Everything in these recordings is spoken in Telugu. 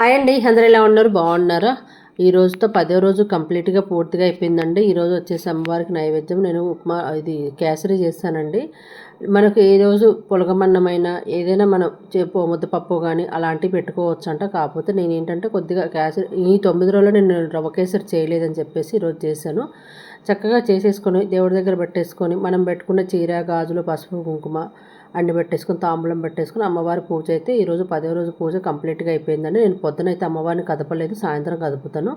హాయ్ అండి. అందరు ఎలా ఉన్నారు? బాగున్నారా? ఈ రోజుతో పదో రోజు కంప్లీట్గా పూర్తిగా అయిపోయిందండి. ఈరోజు వచ్చేసి అమ్మవారికి నైవేద్యం. నేను ఉప్మా ఇది కేసరి చేస్తానండి. మనకు ఏ రోజు పొలగమన్నమైన ఏదైనా మనం చెప్పు ముద్దపప్పు కానీ అలాంటివి పెట్టుకోవచ్చు అంట కాకపోతే నేను ఏంటంటే కొద్దిగా కేసరి ఈ తొమ్మిది రోజుల్లో నేను రవ్వ కేసరి చేయలేదని చెప్పేసి ఈరోజు చేశాను. చక్కగా చేసేసుకొని దేవుడి దగ్గర పెట్టేసుకొని మనం పెట్టుకున్న చీర గాజులు పసుపు కుంకుమ అన్ని పెట్టేసుకుని తాంబూలం పెట్టేసుకుని అమ్మవారి పూజ అయితే ఈరోజు పదో రోజు పూజ కంప్లీట్గా అయిపోయిందండి. నేను పొద్దున అయితే అమ్మవారిని కదపలేదు సాయంత్రం కదుపుతాను.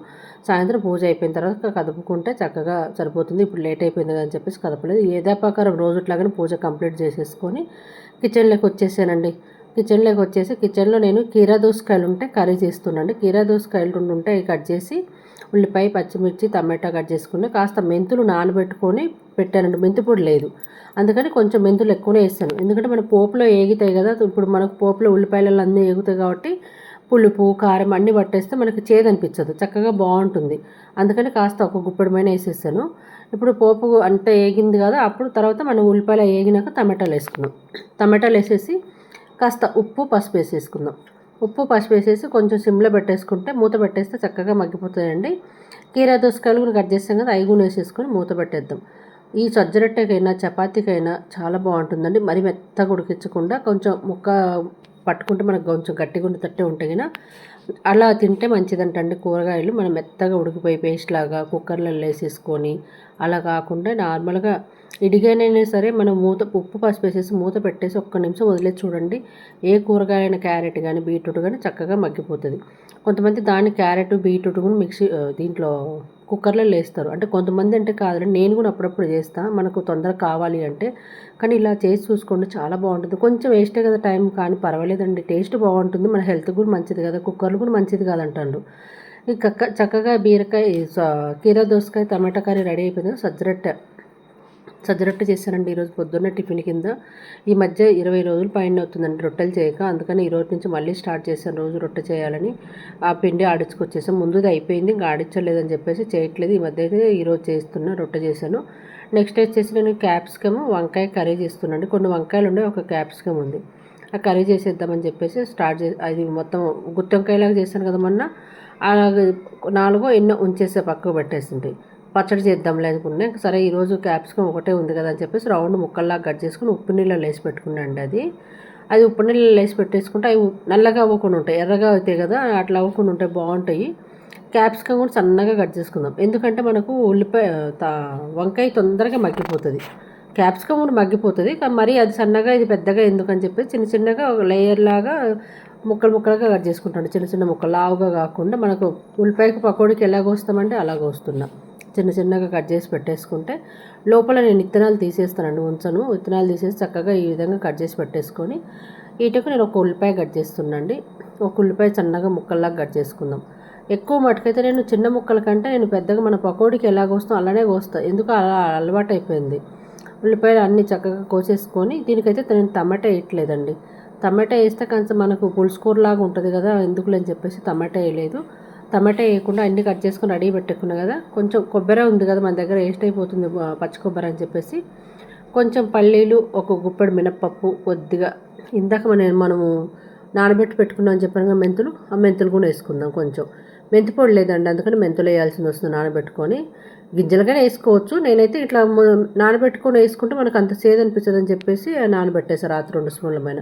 సాయంత్రం పూజ అయిపోయిన తర్వాత కదుపుకుంటే చక్కగా సరిపోతుంది. ఇప్పుడు లేట్ అయిపోయింది అని చెప్పేసి కదపలేదు. ఏదే ప్రకారం రోజుట్లాగానే పూజ కంప్లీట్ చేసేసుకొని కిచెన్లోకి వచ్చేసానండి. కిచెన్లోకి వచ్చేసి కిచెన్లో నేను కీరా దోసకాయలు ఉంటే కర్రీ చేస్తున్నాండి కీరా దోసకాయలు ఉంటే కట్ చేసి ఉల్లిపాయ పచ్చిమిర్చి టమాటా కట్ చేసుకుని కాస్త మెంతులు నానబెట్టుకొని పెట్టానండి. మెంతి పొడి లేదు. అందుకని కొంచెం మెంతులు ఎక్కువనే వేస్తాను. ఎందుకంటే మన పోపులో ఏగుతాయి కదా ఇప్పుడు మనకు పోపులో ఉల్లిపాయలలో అన్నీ ఏగుతాయి కాబట్టి పులుపు కారం అన్నీ పట్టేస్తే మనకి చేదనిపించదు చక్కగా బాగుంటుంది. అందుకని కాస్త ఒక గుప్పెడమైన వేసేసాను. ఇప్పుడు పోపు అంతా ఏగింది కదా అప్పుడు తర్వాత మనం ఉల్లిపాయలు ఏగినాక టమాటాలు వేసుకున్నాం టమాటాలు వేసేసి కాస్త ఉప్పు పసుపు వేసేసుకుందాం. ఉప్పు పసుపు వేసేసి కొంచెం సిమ్లో పెట్టేసుకుంటే మూత పెట్టేస్తే చక్కగా మగ్గిపోతాయండి. కీరా దోసకాయలు కూడా కట్ చేస్తాం కదా ఐగుని వేసేసుకొని మూత పెట్టేద్దాం. ఈ సజ్జరొట్టెకైనా చపాతీకైనా చాలా బాగుంటుందండి. మరి మెత్తగా ఉడికించకుండా కొంచెం ముక్క పట్టుకుంటే మనకు కొంచెం గట్టిగా ఉండేటట్టే ఉంటాయి కదా అలా తింటే మంచిదంటండి కూరగాయలు. మనం మెత్తగా ఉడికిపోయి పేస్ట్ లాగా కుక్కర్లో వేసేసుకొని అలా కాకుండా నార్మల్గా ఇడిగానైనా సరే మనం మూత ఉప్పు పసుపు వేసేసి మూత పెట్టేసి ఒక్క నిమిషం వదిలేసి చూడండి ఏ కూరగాయలైన క్యారెట్ కానీ బీట్రూట్ కానీ చక్కగా మగ్గిపోతుంది. కొంతమంది దాన్ని క్యారెట్ బీట్రూట్ కూడా మిక్సీ దీంట్లో కుక్కర్లో లేస్తారు. అంటే కొంతమంది అంటే కాదండి నేను కూడా అప్పుడప్పుడు చేస్తాను మనకు తొందరగా కావాలి అంటే. కానీ ఇలా చేసి చూసుకోండి చాలా బాగుంటుంది. కొంచెం వేస్టే కదా టైం కానీ పర్వాలేదండి. టేస్ట్ బాగుంటుంది. మన హెల్త్ కూడా మంచిది కదా కుక్కర్లు కూడా మంచిది కాదంటాడు ఈ కక్క చక్కగా బీరకాయ కీరా దోసకాయ టమాటా కర్రీ రెడీ అయిపోయింది సజ్జరొట్టె సజ్జరొట్టె చేశానండి ఈరోజు పొద్దున్న టిఫిన్ కింద. ఈ మధ్య ఇరవై రోజులు పైన అవుతుందండి రొట్టెలు చేయక. అందుకని ఈ రోజు నుంచి మళ్ళీ స్టార్ట్ చేశాను రోజు రొట్టె చేయాలని. ఆ పిండి ఆడించుకొచ్చేసాం. ముందుది అయిపోయింది ఇంకా ఆడించలేదని చెప్పేసి చేయట్లేదు. ఈ మధ్య అయితే ఈరోజు చేస్తున్నా రొట్టె చేశాను. నెక్స్ట్ వచ్చేసి నేను క్యాప్సికమ్ వంకాయ కర్రీ చేస్తున్నాను కొన్ని వంకాయలు ఉండే ఒక క్యాప్సికమ్ ఉంది. ఆ కర్రీ చేసేద్దామని చెప్పేసి స్టార్ట్ చే అది మొత్తం గుత్తి వంకాయలాగా చేశాను కదా మొన్న. అలాగే నాలుగో ఎన్నో ఉంచేసే పక్కకు పెట్టేసింటాయి పచ్చడి చేద్దాంలే అనుకున్నా. సరే ఈరోజు క్యాప్సికం ఒకటే ఉంది కదా అని చెప్పేసి రౌండ్ ముక్కల్లాగా కట్ చేసుకుని ఉప్పు నీళ్ళలో వేసి పెట్టుకున్నాండి అది. అది ఉప్పు నీళ్ళలో వేసి పెట్టేసుకుంటే అవి నల్లగా అవ్వకుండా ఉంటాయి. ఎర్రగా అవుతాయి కదా అట్లా అవ్వకుండా ఉంటాయి బాగుంటాయి. క్యాప్సికమ్ కూడా సన్నగా కట్ చేసుకుందాం. ఎందుకంటే మనకు ఉల్లిపాయ వంకాయ తొందరగా మగ్గిపోతుంది. క్యాప్సికమ్ కూడా మగ్గిపోతుంది. కానీ మరీ అది సన్నగా ఇది పెద్దగా ఎందుకని చెప్పి చిన్న చిన్నగా ఒక లేయర్ లాగా ముక్కలు ముక్కలుగా కట్ చేసుకుంటాను. చిన్న చిన్న ముక్కలు లావుగా కాకుండా మనకు ఉల్లిపాయకు పకోడీకి ఎలా వస్తామంటే అలా వస్తున్నాం చిన్న చిన్నగా కట్ చేసి పెట్టేసుకుంటే లోపల నేను విత్తనాలు తీసేస్తానండి ఉంచను. విత్తనాలు తీసేసి చక్కగా ఈ విధంగా కట్ చేసి పెట్టేసుకొని వీటికి నేను ఒక ఉల్లిపాయ కట్ చేస్తున్నాండి ఒక ఉల్లిపాయ చిన్నగా ముక్కల్లాగా కట్ చేసుకుందాం. ఎక్కువ మటుకైతే నేను చిన్న ముక్కల కంటే నేను పెద్దగా మన పకోడీకి ఎలా కోస్తాం అలానే కోస్తాను ఎందుకు అలా అలవాటు అయిపోయింది. ఉల్లిపాయలు అన్నీ చక్కగా కోసేసుకొని దీనికైతే నేను టమాటా వేయట్లేదండి. టమాటా వేస్తే కొంచెం మనకు పులుసుకూరలాగా ఉంటుంది కదా ఎందుకులని చెప్పేసి టమాటా వేయలేదు. టమాటా వేయకుండా అన్ని కట్ చేసుకుని రెడీ పెట్టుకున్నా కదా కొంచెం కొబ్బరి ఉంది కదా మన దగ్గర వేస్ట్ అయిపోతుంది పచ్చి కొబ్బరి అని చెప్పేసి. కొంచెం పల్లీలు ఒక గుప్పెడు మినప్పప్పు కొద్దిగా. ఇందాక మనం మనము నానబెట్టి పెట్టుకున్నాం అని చెప్పాను మెంతులు ఆ మెంతులు కూడా వేసుకుందాం కొంచెం. మెంతి పొడి లేదండి అందుకని మెంతులు వేయాల్సింది వస్తుంది నానబెట్టుకొని. గింజలుగానే వేసుకోవచ్చు. నేనైతే ఇట్లా నానబెట్టుకొని వేసుకుంటే మనకు అంత సేదు చెప్పేసి నానబెట్టేసారు రాత్రి రెండు స్పూన్ల పైన.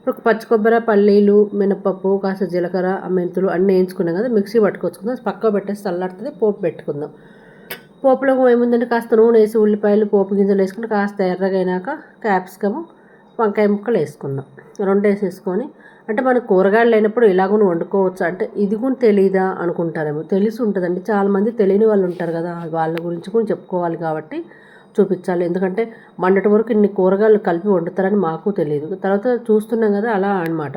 ఇప్పుడు పచ్చి కొబ్బరి పల్లీలు మినపప్పు కాస్త జీలకర్ర మెంతులు అన్నీ వేయించుకున్నాం కదా మిక్సీ పట్టుకొచ్చుకుందాం. పక్క పెట్టేసి చల్లారుతుంది పోపు పెట్టుకుందాం. పోపులో ఏముందంటే కాస్త నూనె వేసి ఉల్లిపాయలు పోపు గింజలు వేసుకుని కాస్త ఎర్రగైనాక క్యాప్సికమ్ వంకాయ ముక్కలు వేసుకుందాం. రెండు వేసేసుకొని అంటే మనకు కూరగాయలు లేనప్పుడు ఇలాగూ వండుకోవచ్చు. అంటే ఇది కూడా తెలియదా అనుకుంటారేమో. తెలిసి ఉంటుందండి. చాలామంది తెలియని వాళ్ళు ఉంటారు కదా వాళ్ళ గురించి కూడా చెప్పుకోవాలి కాబట్టి. చూపించాలి. ఎందుకంటే మండటి వరకు ఇన్ని కూరగాయలు కలిపి వండుతారని మాకు తెలియదు. తర్వాత చూస్తున్నాం కదా అలా అనమాట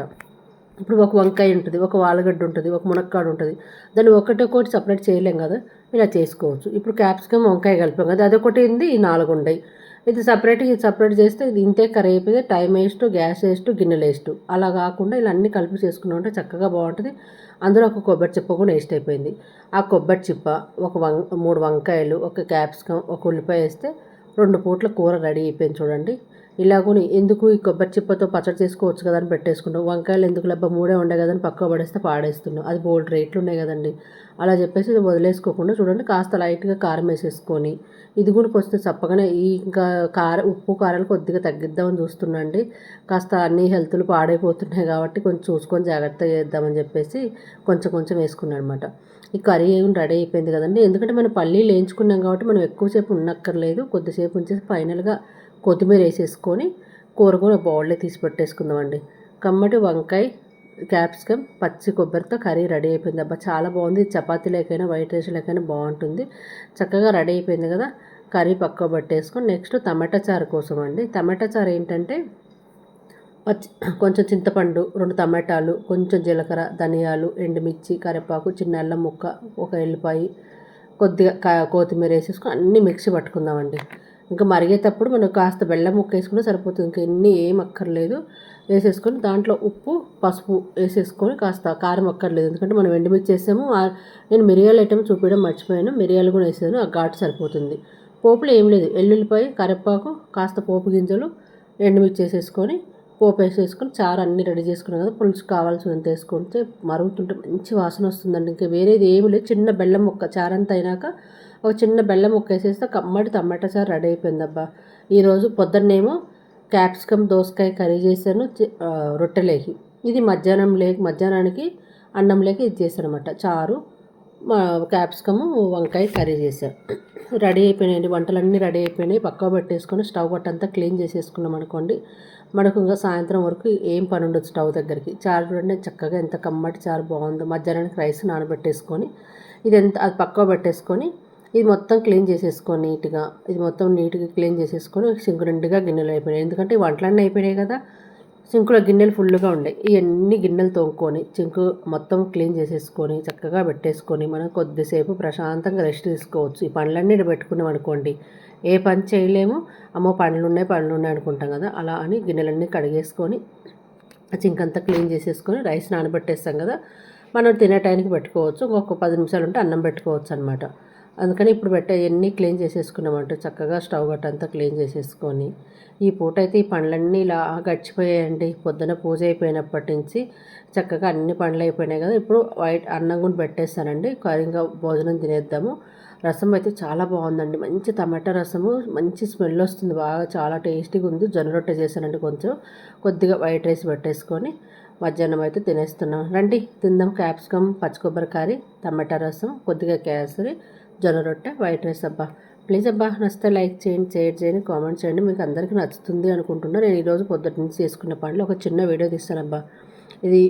ఇప్పుడు ఒక వంకాయ ఉంటుంది ఒక వాలగడ్డ ఉంటుంది ఒక మునక్కాడు ఉంటుంది. దాన్ని ఒకటి ఒకటి సపరేట్ చేయలేం కదా ఇలా చేసుకోవచ్చు. ఇప్పుడు క్యాప్సికమ్ వంకాయ కలిపాం కదా అదొకటి ఉంది ఈ నాలుగు ఉంటాయి ఇది సపరేట్ ఇది సపరేట్ చేస్తే ఇది ఇంతే కర్రీ అయిపోయింది టైం వేస్ట్ గ్యాస్ వేస్ట్ గిన్నెలు వేస్ట్. అలా కాకుండా ఇలా అన్ని కలిపి చేసుకున్నా ఉంటే చక్కగా బాగుంటుంది. అందులో ఒక కొబ్బరి చిప్ప కూడా వేస్ట్ అయిపోయింది. ఆ కొబ్బరి చిప్ప ఒక వం మూడు వంకాయలు ఒక క్యాప్సికమ్ ఒక ఉల్లిపాయ వేస్తే రెండు పూట్ల కూర రెడీ అయిపోయింది చూడండి. ఇలాగని ఎందుకు ఈ కొబ్బరి చిప్పతో పచ్చడి చేసుకోవచ్చు కదా అని పెట్టేసుకున్నాం వంకాయలు ఎందుకు లబ్బ మూడే ఉండే కదని పక్క పడేస్తే పాడేస్తున్నాం అది బోల్డ్ రేట్లు ఉన్నాయి కదండి. అలా చెప్పేసి ఇది వదిలేసుకోకుండా చూడండి కాస్త లైట్గా కారం వేసేసుకొని. ఇది కూడా కొంచెం చప్పగానే ఈ ఇంకా కారం ఉప్పు కారాలు కొద్దిగా తగ్గిద్దామని చూస్తున్నాండి కాస్త అన్ని హెల్త్లు పాడైపోతున్నాయి కాబట్టి కొంచెం చూసుకొని జాగ్రత్తగా చేద్దామని చెప్పేసి కొంచెం కొంచెం వేసుకున్నాను అనమాట ఈ కర్రీ ఏమి రెడీ అయిపోయింది కదండి. ఎందుకంటే మనం పల్లీలు వేయించుకున్నాం కాబట్టి మనం ఎక్కువసేపు ఉండక్కర్లేదు. కొద్దిసేపు ఉంచేసి ఫైనల్గా కొత్తిమీర వేసేసుకొని కూర కూడా బౌల్లో తీసి పెట్టేసుకుందామండి. కమ్మటి వంకాయ క్యాప్సికమ్ పచ్చి కొబ్బరితో కర్రీ రెడీ అయిపోయింది. అబ్బా చాలా బాగుంది. చపాతీ లేకైనా వైట్ రైస్ లేకైనా బాగుంటుంది. చక్కగా రెడీ అయిపోయింది కదా. కర్రీ పక్క పట్టేసుకొని నెక్స్ట్ టమాటా చారు కోసం అండి. టమాటా చారు ఏంటంటే పచ్చి కొంచెం చింతపండు రెండు టమాటాలు కొంచెం జీలకర్ర ధనియాలు ఎండుమిర్చి కరివేపాకు చిన్న అల్లం ముక్క ఒక ఎల్లిపాయి కొద్దిగా కొత్తిమీర వేసేసుకొని అన్నీ మిక్సీ పట్టుకుందామండి. ఇంకా మరిగేటప్పుడు మనం కాస్త బెల్లం ముక్క వేసుకుంటే సరిపోతుంది. ఇంకా ఎన్ని ఏం అక్కర్లేదు. వేసేసుకొని దాంట్లో ఉప్పు పసుపు వేసేసుకొని కాస్త కారం అక్కర్లేదు. ఎందుకంటే మనం ఎండుమిర్చి వేసాము. నేను మిరియాలు ఐటమ్ చూపించడం మర్చిపోయాను. మిరియాలు కూడా వేసాను. ఆ ఘాటు సరిపోతుంది. పోపులో ఏం లేదు. ఎల్లుల్లిపాయ కరివేపాకు కాస్త పోపు గింజలు ఎండుమిర్చి వేసేసుకొని పోపు వేసేసుకొని చారు అన్నీ రెడీ చేసుకున్నాం కదా. పులుసు కావాల్సినంత వేసుకుంటే మరుగుతుంటే మంచి వాసన వస్తుందండి. ఇంకా వేరేది ఏమి లేదు. చిన్న బెల్లం ముక్క చారంతా అయినాక ఒక చిన్న బెల్లం ముక్క వేసేస్తే కమ్మటి టమాటా చారు రెడీ అయిపోయిందబ్బా. ఈరోజు పొద్దున్నేమో క్యాప్సికమ్ దోసకాయ కర్రీ చేశాను రొట్టెలేకి. ఇది మధ్యాహ్నం లేక మధ్యాహ్నానికి అన్నం లేక ఇది చేశాను అనమాట చారు క్యాప్సికము వంకాయ కర్రీ చేశాను రెడీ అయిపోయినాయండి వంటలన్నీ రెడీ అయిపోయినాయి. పక్క పెట్టేసుకొని స్టవ్ పట్టంతా క్లీన్ చేసేసుకున్నాం అనుకోండి మనకు ఇంకా సాయంత్రం వరకు ఏం పని ఉండదు స్టవ్ దగ్గరికి. చారు చూడండి చక్కగా ఎంత కమ్మటి చారు బాగుందో. మధ్యాహ్నానికి రైస్ నానబెట్టేసుకొని ఇది ఎంత అది పక్క పెట్టేసుకొని ఇది మొత్తం క్లీన్ చేసేసుకొని నీట్గా ఇది మొత్తం నీట్గా క్లీన్ చేసేసుకొని సింకు నిండుగా గిన్నెలు అయిపోయినాయి. ఎందుకంటే వంటలన్నీ అయిపోయినాయి కదా సింకులో గిన్నెలు ఫుల్గా ఉండే ఇవన్నీ గిన్నెలు తోముకొని సింకు మొత్తం క్లీన్ చేసేసుకొని చక్కగా పెట్టేసుకొని మనం కొద్దిసేపు ప్రశాంతంగా రెస్ట్ తీసుకోవచ్చు. ఈ పనులన్నీ పెట్టుకున్నాం అనుకోండి ఏ పని చేయలేము. అమ్మో పనులు ఉన్నాయి పనులు ఉన్నాయి అనుకుంటాం కదా. అలా అని గిన్నెలన్నీ కడిగేసుకొని సింక్ అంతా క్లీన్ చేసేసుకొని రైస్ నానబెట్టేస్తాం కదా. మనం తినే టైంకి పెట్టుకోవచ్చు. ఇంకొక పది నిమిషాలు ఉంటే అన్నం పెట్టుకోవచ్చు అనమాట అందుకని ఇప్పుడు పెట్టే ఎన్ని క్లీన్ చేసేసుకున్నామంట చక్కగా స్టవ్ గట్టంతా క్లీన్ చేసేసుకొని ఈ పూట అయితే ఈ పండ్లన్నీ ఇలా గడిచిపోయాయండి. పొద్దున పూజ అయిపోయినప్పటి నుంచి చక్కగా అన్ని పండ్లు అయిపోయినాయి కదా. ఇప్పుడు వైట్ అన్నం కూడా పెట్టేస్తానండి. కరింగా భోజనం తినేద్దాము. రసం అయితే చాలా బాగుందండి. మంచి టమాటా రసము మంచి స్మెల్ వస్తుంది బాగా. చాలా టేస్టీగా ఉంది. జొన్న రొట్టె చేశానండి కొంచెం. కొద్దిగా వైట్ రైస్ పెట్టేసుకొని మధ్యాహ్నం అయితే తినేస్తున్నాం. రండి తిందాం. క్యాప్సికమ్ పచ్చి కొబ్బరికాయ టమాటా రసం కొద్దిగా కేసరి జొన్న రొట్టె వైట్ రైస్ అబ్బా. ప్లీజ్ అబ్బా నచ్చితే లైక్ చేయండి షేర్ చేయండి కామెంట్ చేయండి. మీకు అందరికీ నచ్చుతుంది అనుకుంటున్నా. నేను ఈరోజు పొద్దున్న నుంచి చేసుకున్న పనులు ఒక చిన్న వీడియో తీస్తానబ్బా ఇది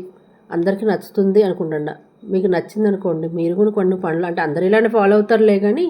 అందరికీ నచ్చుతుంది అనుకుంటున్నా. మీకు నచ్చింది అనుకోండి మీరు కూడా కొన్ని పనులు అంటే అందరు ఇలానే ఫాలో అవుతారులే కానీ